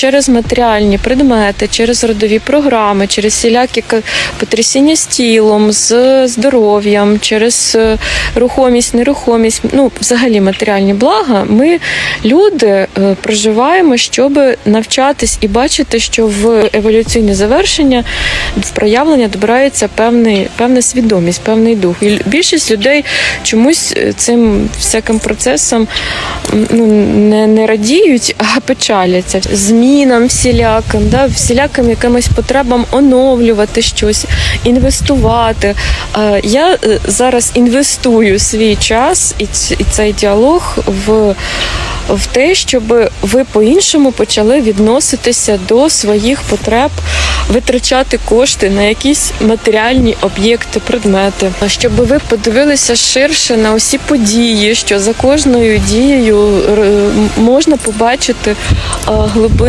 Через матеріальні предмети, через родові програми, через всілякі потрясіння з тілом, з здоров'ям, через е, рухомість, нерухомість, ну взагалі матеріальні блага. Ми люди е, проживаємо, щоб навчатись і бачити, що в еволюційне завершення в проявлення добирається певний, певна свідомість, певний дух. І більшість людей чомусь е, цим всяким процесом ну, не, не радіють, а печаляться змінам всіляким, да, всіляким якимось потребам оновлювати щось, інвестувати. Е, Я е, зараз інвестую свій час і цей діалог в. В те, щоб ви по-іншому почали відноситися до своїх потреб, витрачати кошти на якісь матеріальні об'єкти, предмети, щоб ви подивилися ширше на усі події, що за кожною дією можна побачити глибин